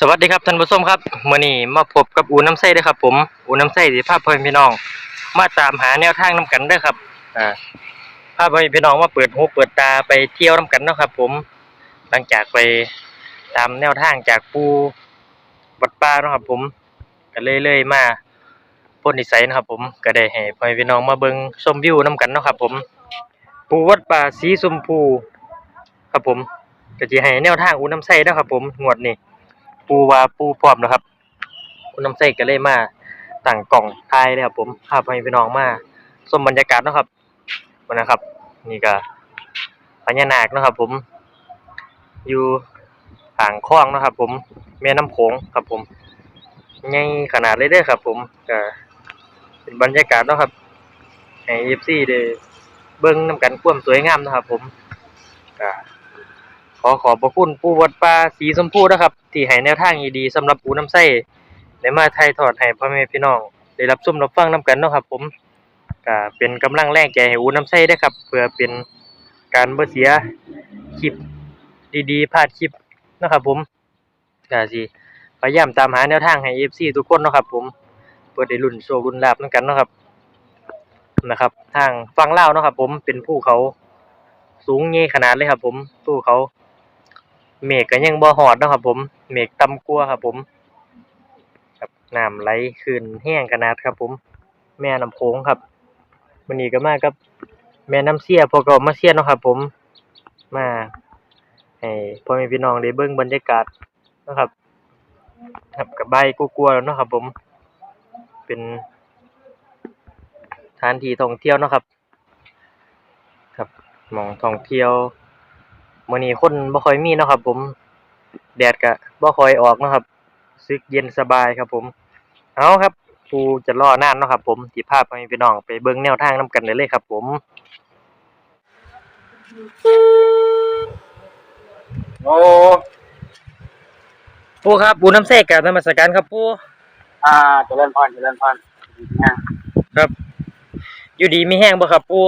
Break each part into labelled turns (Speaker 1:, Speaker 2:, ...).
Speaker 1: สวัสดีครับท่านผู้ชมครับมื้อนี้มาพบกับอูน้ำไส้ด้อครับ ผมอูน้ำไส้สิพาพ่อแม่พี่น้อง มาตามหาแนวทางนํกันด้อครับอ่าพาพ่อแม่พี่น้องมาเปิดหูเปิดตาไปเที่ยวนํกันนะครับ ผม หลังจากไปตามแนวทางจากปูวัดป่านะครับ ผมก็เลยเลยมาพ้นนิสัยนะครับ ผมก็ได้ให้พ่อแม่พี่น้องมาเบิ่งชมวิวนํกันนะครับ ผม ปูวัดป่าสีชมพู ครับผมก็สิให้แนวทางอูน้ำไส้ด้ครับ ผมงวดนี้ ปูว่าปูพร้อมแล้วครับ คุณน้ำใสก็เลยมาตั้งกล่องถ่ายเลยครับผมพาไปพี่น้องมาชมบรรยากาศนะครับมันนะครับ นี่ก็พญานาคนะครับ ผม อยู่อ่างคลองนะครับ ผมแม่น้ำโขงครับ ผมใหญ่ขนาดเลยเด้อครับ ผมก็เป็นบรรยากาศนะครับให้ FC ได้เบิ่งนํกันความสวยงามนะครับ ผมก็ ขอขอบพระคุณปู่วัดป่าสีชมพูนะครับ ที่ให้แนวทางดีๆสำหรับปูน้ำไส้ได้มาถ่ายทอดให้พ่อแม่พี่น้อง ได้รับชมรับฟังนํกันเนาะครับ ผมก็เป็นกำลังแรงใจให้อูน้ำไส้ได้ครับ เพื่อเป็นการบ่เสียคลิปดีๆพลาดคลิปเนาะครับผมก็สิพยายามตามหาแนวทางให้ FC ทุกคนเนาะครับ ผมเพื่อได้ลุ้นโชคลุ้นลาภนํกันเนาะครับนะครับ ทางฝั่งลาเนาะครับ ผมเป็นภูเขาสูงเง่ขนาดเลยครับ ผมภูเขา เมฆก็ยังบ่ฮอดเนาะครับ ผม เมฆต่ำกว่าครับ ผมครับน้ำไหลขึ้นแห้งขนาดครับ ผม แม่น้ำโขงครับมื้อนี้ก็มากับ แม่น้ำเสียพวกเรามาเสียเนาะครับ ผม มาให้พ่อแม่พี่น้องได้เบิ่งบรรยากาศนะครับ ครับกับใบกลัวๆแล้วเนาะครับ ผม เป็นสถานที่ท่องเที่ยวเนาะครับ ครับมองท่องเที่ยว มื้อนี้คนบ่ค่อยมีเนาะครับ ผม แดดก็บ่ค่อยออกเนาะครับรู้สึกเย็นสบายครับ ผม เอาครับปูจะรอนานเนาะครับ ผมสิพาไปพี่น้องไปเบิ่งแนวทางนํกันได้เลยครับ ผม
Speaker 2: โอ้
Speaker 1: ปูครับปูน้ำแทรกกับนมัสการครับปู
Speaker 2: อ่าเจริญพรเจริญพรนะครับ
Speaker 1: อยู่ดีมีแห้งบ่ครับปู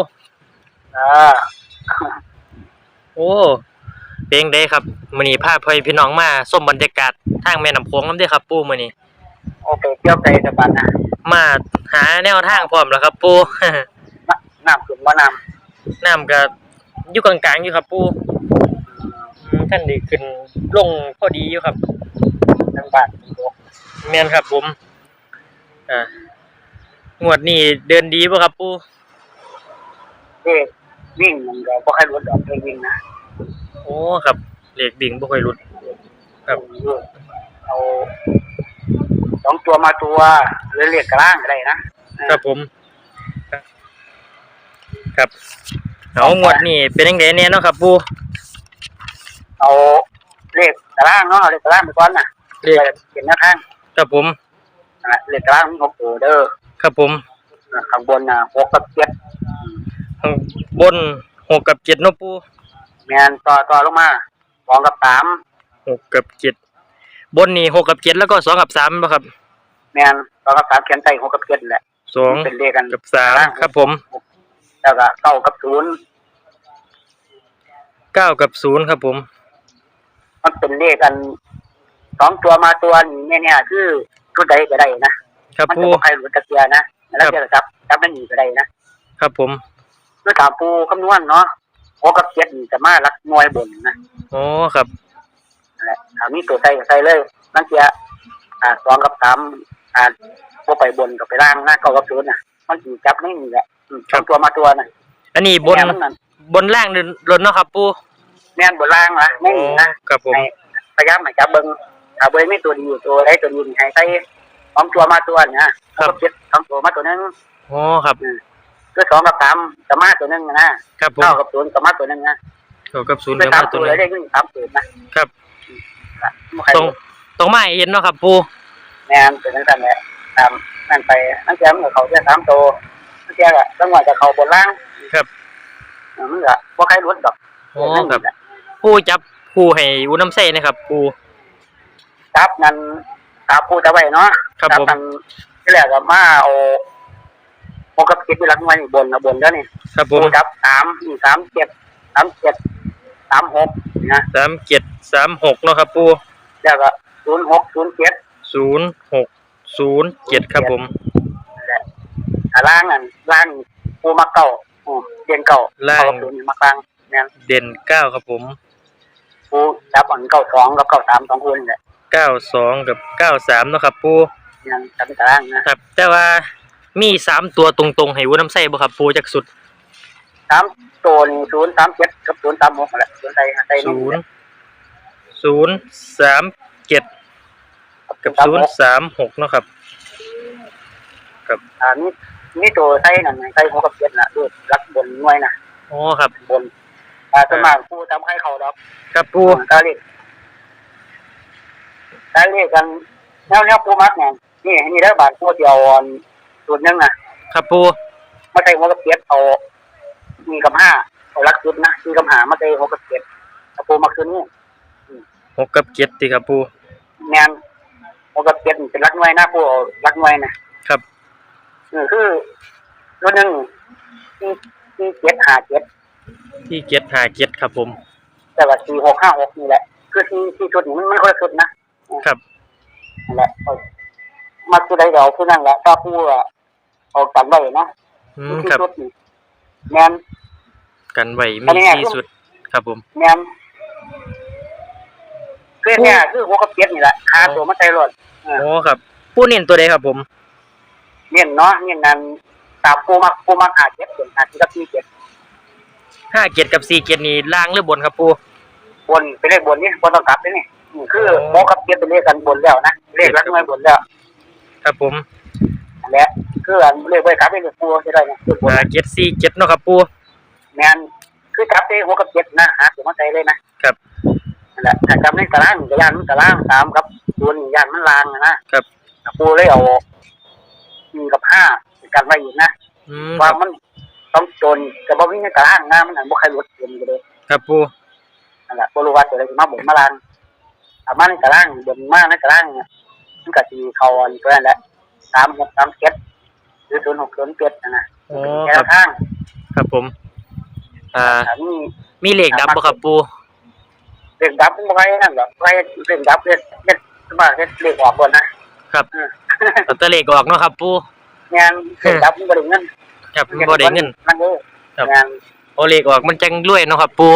Speaker 2: อ่า
Speaker 1: โอ้เป็นจั่งใดครับมื้อนี้พาพ่อพี่น้องมาชมบรรยากาศทางแม่น้ำโขงนำเด้อครับปูมื้อนี้
Speaker 2: โอเคเกี่ยวใจสบันนะ
Speaker 1: มาหาแนวทางพร้อมแล้วครับปู
Speaker 2: น้ำน้ำขึ้นว่าน้
Speaker 1: น้ำก็อยู่กลางๆอยู่ครับปูอืมท่านได้ขึ้นลงพอดีอยู่ครับำ
Speaker 2: ทั้งบ้านทั้งโลก
Speaker 1: แม่นครับผม อ่างวดนี้เดินดีป่ะครับปู
Speaker 2: เด็ก วิ่งมันก็บ่ค่อยรู้ดอกเด็กวิ่งนะ
Speaker 1: โอ้ครับเหล็กบิ่งบ่ค่อยหลุด ครับ
Speaker 2: เอาสองตัวมาตัวหรือเรียกกระล่างก็ได้นะครับ
Speaker 1: ผม ครับเอางวดนี้เป็นจังไดแน่เนาะครับปู
Speaker 2: เอาเรียกกระล่างเนาะเอาเรียกกระล่างไปก่อนนะ
Speaker 1: เลข
Speaker 2: เห็นหน้าข้าง
Speaker 1: ครับผม
Speaker 2: นั่นน่ะเรียกกระล่างมันหกตัวเด้อ
Speaker 1: ครับผม
Speaker 2: ข้างบนน่ะหกกับเจ็ด
Speaker 1: ข้าง บนหกกับเจ็ดเนาะปู
Speaker 2: แมนต่อต่อลงมาสองกับสาม
Speaker 1: หกกับเจ็ดบนนี่หกกับเจ็ดแล้วก็สองกับสามป่ะครับ
Speaker 2: แมนสองกับสามเขียนใส่หกกับเจ็ดแหละ
Speaker 1: สอง
Speaker 2: เป็นเลขกัน
Speaker 1: กับสามครับผม
Speaker 2: แล้วก็เก้ากับศูนย์
Speaker 1: เก้ากับศูนย์ครับผม
Speaker 2: มันเป็นเลขกันสองตัวมาตัวนี้เนี่ยๆคือชุดใดก็ได้นะครับมัน
Speaker 1: ปู
Speaker 2: จะบ่ใครหลุดตะเกียนะแล้วจะจับจับได้หนีก็ได้นะครับ
Speaker 1: ผม
Speaker 2: เมื่อถามปูคำนวณเนาะหกกับเจ็ดนี่จะมาลักหน่วยบนนะ
Speaker 1: อ๋อครับ
Speaker 2: นั่นแหละถามนี่ตัวใส่ก็ใส่เลยนั่นเสียอ่าสองกับสามอ่าพวกไปบนกับไปล่างหน้าเก้ากับศูนย์น่ะ มันถือจับไม่มีแหละอืมสองตัวมาตัวน่ะ
Speaker 1: อันนี้บน
Speaker 2: แม่มันนั่น
Speaker 1: บนล่างเดินรถเนาะครับปู
Speaker 2: แม่นบนล่างนะไม่มีนะ
Speaker 1: ครับผม
Speaker 2: ให้พยายามให้จับเบิ้งถ้าเบิ้งไม่ตัวดีอยู่ตัวใดตัวดีนี่ให้ใส่สองตัวมาตัวนะสองกับเจ็ดสองตัวมาตัวหนึง
Speaker 1: อ๋อครับ
Speaker 2: ก็สองกับสามกับมาตัวหนึงนะครับ
Speaker 1: ผม
Speaker 2: เก้ากับศูนย์กับมาตัวหนึงนะ
Speaker 1: เก้ากับศูนย์
Speaker 2: เป็
Speaker 1: เดี๋
Speaker 2: น
Speaker 1: ยว
Speaker 2: สา
Speaker 1: มามตั
Speaker 2: ตัวว
Speaker 1: ห
Speaker 2: เล
Speaker 1: นึ
Speaker 2: ย
Speaker 1: ง
Speaker 2: ได้ขึ้นสามตัวนะครับบ่ใคร
Speaker 1: ตรงตรงไม้เห็นเนาะครับปู
Speaker 2: แม่นเป็นจังซั่นแหละตามนั่นไปนั่นแกมันก็เขาแค่สามตัวนั่นแกก็จังหวะจะเข้าบนล่าง
Speaker 1: ครับ
Speaker 2: เออมันก็บ่ใครรู้ดอก
Speaker 1: อ๋อครับปูจับปูให้อูน้ำใส่นะครับปู
Speaker 2: จับนั่นตาปูจะไว้เนาะ
Speaker 1: ครับ
Speaker 2: จั
Speaker 1: ผม
Speaker 2: นั่นที่แรกก็มาเอา ปกติที่หลังไว้บนนะบนแล้วนี่
Speaker 1: ครับผ
Speaker 2: ปู
Speaker 1: ม
Speaker 2: จับสามนี่สามเจ็ดสามเจ็ดสามหกนะ
Speaker 1: สามเจ็ดสามหกเนาะครับปู
Speaker 2: แล้วก็ศูศูนย์หกศูนย์เจ็ด
Speaker 1: ศูนย์หกศูนย์เจ็ดครับผม
Speaker 2: และอ่าล่างนั่นล่างปูมาเก่าอืมเรียนเก่าเก้ากับศูนย์นี่มากลางเนี่ย
Speaker 1: เด่นเก้าครับผม
Speaker 2: ปูจับอันเก้าสองกับเก้าสามสองคนนี่แหละ
Speaker 1: เก้าสองกับเก้าสามเนาะครับปู
Speaker 2: ยังจำตารางนะครับ
Speaker 1: แต่ว่า มีสามตัวตรงๆให้วุ้นน้ำใส่บ่ครับปูจากสุด
Speaker 2: สามตัวนี่ศูนย์สามเจ็ดกับศูนย์สามหกนั่นแหละศูนย์ใส่ใส่
Speaker 1: ศูนย์ศูนย์สามเจ็ดกับศูนย์สามหกเนาะครับ
Speaker 2: อ่านี่นี่ตัวใส่นั่นใส่หัวกับเจ็ดน่ะดูรักบนหน่วยน่ะ
Speaker 1: อ๋อครับ
Speaker 2: บนอ่าสวนมากปูทำให้เขาดอก
Speaker 1: ครับปู
Speaker 2: กาเรียกกาเรียกกันแนวแนวปูมักเนี่ยนี่นี่ได้บาทปูเดียวอ่อน ส่วนหนึงอะ
Speaker 1: ครับปู
Speaker 2: มาใส่หัวกับเจ็ดเอามีกับห้าเอารักสุดนะมีกับหามาใส่หัวกับเจ็ดเอาปูมาคืนนี้
Speaker 1: หกกับเจ็ดติครับปู
Speaker 2: แมนหัวกับเจ็ดนี่เป็นรักหน่วยนะปูเอารักหน่วยนะครับนี่คือตัวหนึ่งที่ที่เจ็ดหาเจ็ด
Speaker 1: ที่เจ็ดหาเจ็ดครับผม
Speaker 2: แต่ว่าสี่หกห้าหกนี่แหละ คือที่ที่ชุดนี้มันไม่ค่อยชุดนะครับนั่นแหละเอามาคือใดเดี๋ยวคือนั่นแหละถ้าปูอะ เอาจำไว้นะ
Speaker 1: อืม
Speaker 2: ที่
Speaker 1: ครับ
Speaker 2: ชุดนี่แมน
Speaker 1: กันไว้
Speaker 2: อัน
Speaker 1: มี
Speaker 2: นี้ไง
Speaker 1: สี่สุด ครับผม
Speaker 2: แมนคือเนี่ยคือหัวกับเจ็ดนี่แหละหาตัวมาใส่รถ
Speaker 1: โอ้ครับปูเน้นตัวใดครับผม
Speaker 2: เน้นเนาะเน้นนั่นตามปูมักปูมักหาเจ็ดส่วนหาที่กับที่เจ็ด
Speaker 1: ห้าเจ็ดกับสี่เจ็ดนี่ล่างหรือบนครับปู
Speaker 2: บนเป็นเลขบนนี่บนต้องกลับด้วยนี่อืมคือ
Speaker 1: อ๋อ
Speaker 2: โมกับเจ็ดเป็นเลขกันบนแล้วนะเลขรักน้อยบนแล้ว
Speaker 1: ครับผม
Speaker 2: นั่นแหละ คืออันเลขไว้กลับเป็นเลขปูใช่ไหมเนี่ยคือบน
Speaker 1: ห้าเจ็ดสี่เจ็ดเนาะครับปู
Speaker 2: แมนคือกลับไปหัวกับเจ็ดนะหาตัวมาใส่เลยนะครับนั่นแหละถ้ากลับในตารางก็ย่านมันตารางตามครับตัวนี้ย่านมันลางนะนะครับปูเลยเอาหนึ่งกับห้ากันไว้อยู่นะ
Speaker 1: อืม
Speaker 2: ว่ามันต้องจนกับบ่มีในตารางนะมันหันบ่ใครลดเกินก็เลย
Speaker 1: ครับปู
Speaker 2: นั่นแหละบ่รู้ว่าตัวอะไรสิมาบนมาลางอามาในตารางบนมาในตารางเนี่ยมันก็สิเข้าอันตัวนั้นแหละสามหกสามเจ็ดห รือศูนย์หกศูนย์เจ็ดนั่นนะ
Speaker 1: อ๋อ
Speaker 2: แน
Speaker 1: ครั
Speaker 2: ว
Speaker 1: บ
Speaker 2: ทาง
Speaker 1: ครับผม อ่า
Speaker 2: อันนี้
Speaker 1: มีเลขดับบ่ครับปู
Speaker 2: เรื่องดับมันบ่ใครนั่นหรอกใครเรื่องดับเฮ็ดเฮ็ดสมาเฮ็ดเลขออกก่อนนะครับ เออ
Speaker 1: เอาแตัวเลขออกเนาะครับปู
Speaker 2: งานเรื่องดับมันบ่ได้เงิน
Speaker 1: ครับบ่ได้เงิน
Speaker 2: นั่นเด้อ
Speaker 1: ครับ
Speaker 2: งาน
Speaker 1: เอาเลขออกมันจังรวยเนาะครับปู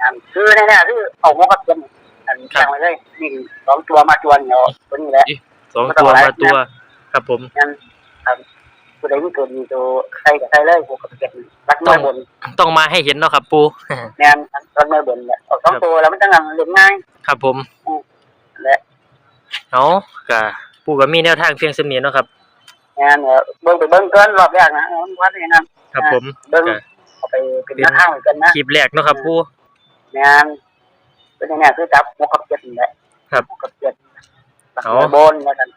Speaker 2: งานคือแน่ๆคือเอาหัวกับเจ็ดอัน
Speaker 1: ครับ
Speaker 2: แจ้งไว้เลยนี่สองตัวมาจวนเอาตัวนี้แหละ
Speaker 1: สองตัวมาตัว ครับผม
Speaker 2: งั้นครับ ผู้ใดมีตัวดีตัวใครกับใครเลยพวกกับเจ็ดรักน้อยบน
Speaker 1: ต้องมาให้เห็นเนาะครับ ปู
Speaker 2: แนนรักน้อยบนแหละเอาสองตัวแล้วมันจะงานเล่นง่าย
Speaker 1: ครับผม
Speaker 2: และ
Speaker 1: เอากะปูก็มีแนวทางเพียงสำเนียงเนาะครับ
Speaker 2: งานเออเบิ้งไปเบิ้งเกินรอบแรกนะเอามันวัดอย่างนั้น
Speaker 1: ครับผม
Speaker 2: เบิ้ง
Speaker 1: ก็
Speaker 2: เอาไปเป็นหน้าทางเหมือนกันนะ
Speaker 1: คลิปแรกเนาะครับปู
Speaker 2: งานเป็นอย่างนี้คือจับพวกกับเจ็ดนี่แหละ
Speaker 1: ครับ
Speaker 2: พวกกับเจ็ดรัก
Speaker 1: เอา
Speaker 2: น้อยบนแล้วกัน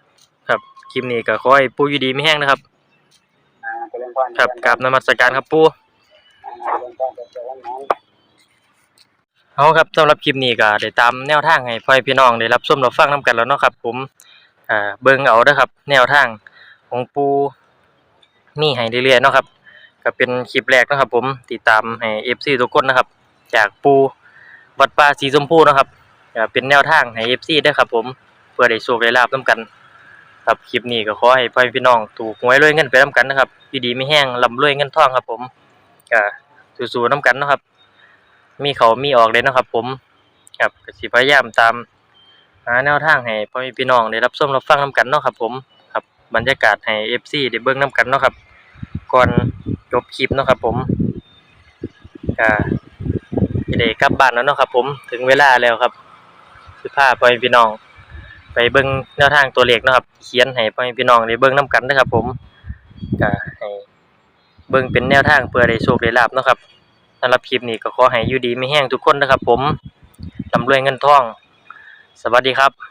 Speaker 1: ครับคลิปนี้ก็ขอให้ปูอยู่ดีไม่แห้งนะครับ
Speaker 2: อ่า เจริญพร
Speaker 1: ครับกราบนมัสการครับปู่
Speaker 2: เอา
Speaker 1: ครับสำหรับคลิปนี้ก็ได้ตามแนวทางให้พ่อพี่น้องได้รับชมรับฟังนํกันแล้วเนาะครับ ผมอ่าเบิ่งเอาเด้อครับ แนวทางของปูมีให้เรื่อยๆเนาะครับ ก็เป็นคลิปแรกนะครับ ผมติดตามให้ FC ทุกคนนะครับ จากปูวัดป่าสีชมพูนะครับก็เป็นแนวทางให้ FC เด้อครับ ผมเพื่อได้โชคได้ลาบนํกัน ครับคลิปนี้ก็ขอให้พ่อพี่น้องถูกหวยรวยเงินไปนํกันนะครับอยู่ดีไม่แห้งร่ำรวยเงินทองครับ ผมก็สู้ๆนํกันนะครับ มีเขามีออกเลยนะครับ ผมครับก็สิพยายามตามหาแนวทางให้พ่อม่พี่น้องได้รับชมรับฟังนํกันเนาะครับ ผมครับบรรยากาศให้ FC ได้เบิ่งนํกันเนาะครับ ก่อนจบคลิปเนาะครับ ผมก็ได้กลับบ้านแล้วเนาะครับ ผมถึงเวลาแล้วครับสิพาพ่อพี่น้อง ไปเบิ้งแนวทางตัวเลขนะครับ เขียนให้พ่อแม่พี่น้องได้เบิ้งน้ากันนะครับ ผมก็ให้เบิ้งเป็นแนวทางเพื่อได้โชคได้ลาบนะครับสำหรับคลิปนี้ก็ขอให้อยู่ดีไม่แห้งทุกคนนะครับ ผมลำรวยเงินทอง สวัสดีครับ